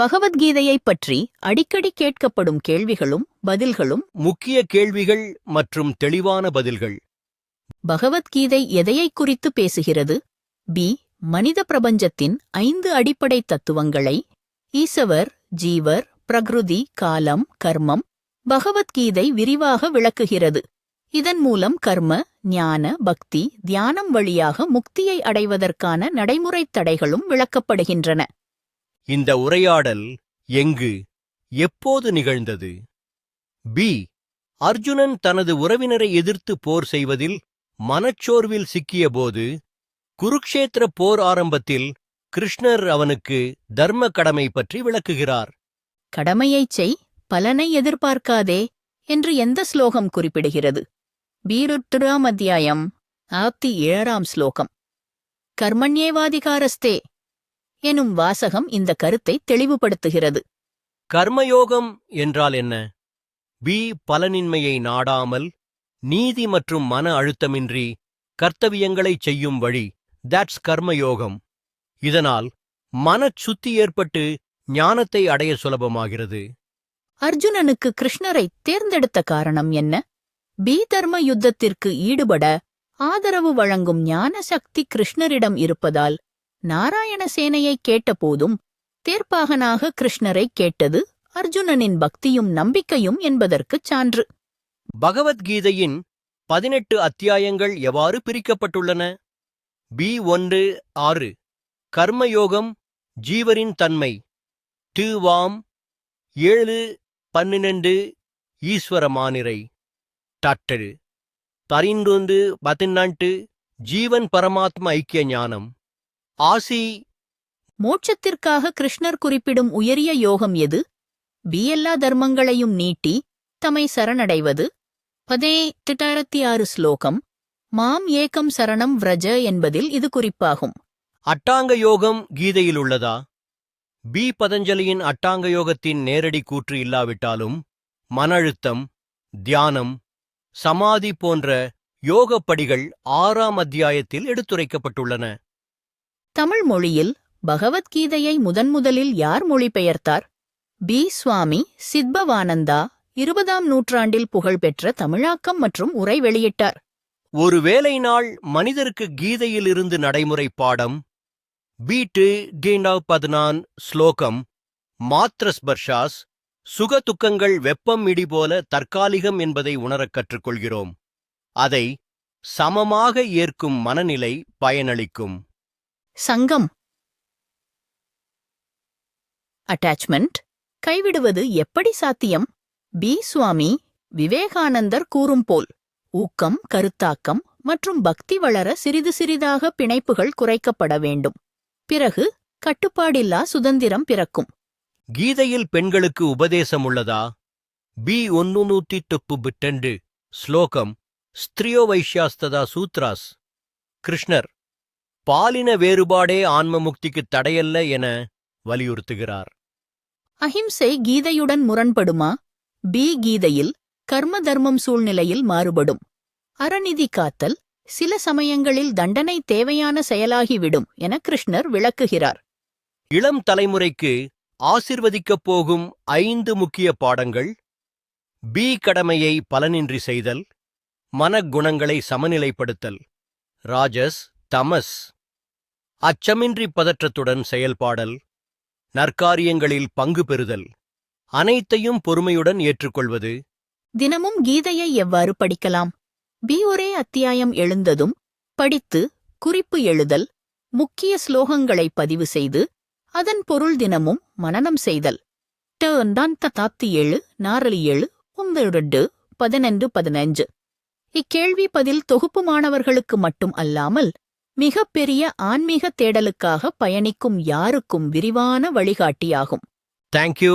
பகவத்கீதையைப் பற்றி அடிக்கடி கேட்கப்படும் கேள்விகளும் பதில்களும் முக்கிய கேள்விகள் மற்றும் தெளிவான பதில்கள். பகவத்கீதை எதையைக் குறித்து பேசுகிறது? பி. மனித பிரபஞ்சத்தின் ஐந்து அடிப்படை தத்துவங்களை ஈசவர் ஜீவர் பிரகிருதி காலம் கர்மம் பகவத்கீதை விரிவாக விளக்குகிறது. இதன் மூலம் கர்ம ஞான பக்தி தியானம் வழியாக முக்தியை அடைவதற்கான நடைமுறைத் தடைகளும் விளக்கப்படுகின்றன. இந்த உரையாடல் எங்கு எப்போது நிகழ்ந்தது? பி. அர்ஜுனன் தனது உறவினரை எதிர்த்து போர் செய்வதில் மனச்சோர்வில் சிக்கியபோது குருக்ஷேத்திர போர் ஆரம்பத்தில் கிருஷ்ணர் அவனுக்கு தர்ம கடமை பற்றி விளக்குகிறார். கடமையைச் செய் பலனை எதிர்பார்க்காதே என்று எந்த ஸ்லோகம் குறிப்பிடுகிறது? பீருத்திராம் அத்தியாயம் ஆப்தி ஏழாம் ஸ்லோகம். கர்மண்யேவாதிகாரஸ்தே எனும் வாசகம் இந்த கருத்தை தெளிவுபடுத்துகிறது. கர்மயோகம் என்றால் என்ன? பி பலனின்மையை நாடாமல் நீதி மற்றும் மன அழுத்தமின்றி கர்த்தவியங்களைச் செய்யும் வழி. தட்ஸ் கர்மயோகம். இதனால் மனச்சுத்தி ஏற்பட்டு ஞானத்தை அடைய சுலபமாகிறது. அர்ஜுனனுக்கு கிருஷ்ணரை தேர்ந்தெடுத்த காரணம் என்ன? பி தர்ம யுத்தத்திற்கு ஈடுபட ஆதரவு வழங்கும் ஞான சக்தி கிருஷ்ணரிடம் இருப்பதால் நாராயணசேனையை கேட்டபோதும் தேர்ப்பாகனாக கிருஷ்ணரை கேட்டது அர்ஜுனனின் பக்தியும் நம்பிக்கையும் என்பதற்குச் சான்று. பகவத்கீதையின் பதினெட்டு அத்தியாயங்கள் எவ்வாறு பிரிக்கப்பட்டுள்ளன? பி ஒன்று ஆறு. கர்மயோகம் ஜீவரின் தன்மை. டு வாம். ஏழு பன்னிரண்டு ஈஸ்வரமானிரை டாக்டரு. பரிந்தொன்று பதினாண்டு ஜீவன் பரமாத்ம ஐக்கிய ஞானம். ஆசி. மோட்சத்திற்காக கிருஷ்ணர் குறிப்பிடும் உயரிய யோகம் எது? பி எல்லா தர்மங்களையும் நீட்டி தமை சரணடைவது. பதே திட்டாயிரத்தி ஆறு ஸ்லோகம். மாம் ஏகம் சரணம் விரஜ என்பதில் இது குறிப்பாகும். அட்டாங்க யோகம் கீதையில் உள்ளதா? பி பதஞ்சலியின் அட்டாங்க யோகத்தின் நேரடி கூற்று இல்லாவிட்டாலும் மன அழுத்தம் தியானம் சமாதி போன்ற யோகப் படிகள் ஆறாம் அத்தியாயத்தில் எடுத்துரைக்கப்பட்டுள்ளன. தமிழ் மொழியில் பகவத்கீதையை முதன்முதலில் யார் மொழிபெயர்த்தார்? பி. சுவாமி சித்பவானந்தா இருபதாம் நூற்றாண்டில் புகழ்பெற்ற தமிழாக்கம் மற்றும் உரை வெளியிட்டார். ஒரு வேலை நாள் மனிதருக்கு கீதையிலிருந்து நடைமுறை பாடம். பீட்டு கீண்டாவ் பதினான் ஸ்லோகம். மாத்ரஸ்பர்ஷாஸ் சுக துக்கங்கள் வெப்பம் இடி போல தற்காலிகம் என்பதை உணரக் கற்றுக்கொள்கிறோம். அதை சமமாக ஏற்கும் மனநிலை பயனளிக்கும். சங்கம். அட்டாச்மெண்ட் கைவிடுவது எப்படி சாத்தியம்? பி. சுவாமி விவேகானந்தர் கூறும் போல் ஊக்கம் கருத்தாக்கம் மற்றும் பக்தி வளர சிறிது சிறிதாக பிணைப்புகள் குறைக்கப்பட வேண்டும். பிறகு கட்டுப்பாடில்லா சுதந்திரம் பிறக்கும். கீதையில் பெண்களுக்கு உபதேசம் உள்ளதா? பி. ஒன்னு நூத்தி தொப்பு பிட்டண்டு ஸ்லோகம் ஸ்திரியோ வைஷ்யாஸ்ததா சூத்ராஸ். கிருஷ்ணர் பாலின வேறுபாடே ஆன்ம முக்திக்குத் தடையல்ல என வலியுறுத்துகிறார். அஹிம்சை கீதையுடன் முரண்படுமா? பி கீதையில் கர்ம தர்மம் சூழ்நிலையில் மாறுபடும். அறநிதி காத்தல் சில சமயங்களில் தண்டனை தேவையான செயலாகிவிடும் என கிருஷ்ணர் விளக்குகிறார். இளம் தலைமுறைக்கு ஆசிர்வதிக்கப் போகும் ஐந்து முக்கிய பாடங்கள் பி கடமையை பலனின்றி செய்தல் மனக்குணங்களை சமநிலைப்படுத்தல் ராஜஸ் தமஸ். அச்சமின்றி பதற்றத்துடன் செயல்பாடல் நற்காரியங்களில் பங்கு பெறுதல் அனைத்தையும் பொறுமையுடன் ஏற்றுக்கொள்வது. தினமும் கீதையை எவ்வாறு படிக்கலாம்? பி ஒரே அத்தியாயம் எழுந்ததும் படித்து குறிப்பு எழுதல் முக்கிய ஸ்லோகங்களை பதிவு செய்து அதன் பொருள் தினமும் மனனம் செய்தல். டேர்ந்தான் தாத்தி ஏழு நாரலி ஏழு ஒன்பது பதினெண்டு பதினஞ்சு. இக்கேள்வி பதில் தொகுப்பு மாணவர்களுக்கு மட்டும் அல்லாமல் மிகப்பெரிய ஆன்மீக தேடலுக்காக பயணிக்கும் யாருக்கும் விரிவான வழிகாட்டியாகும். தேங்க்யூ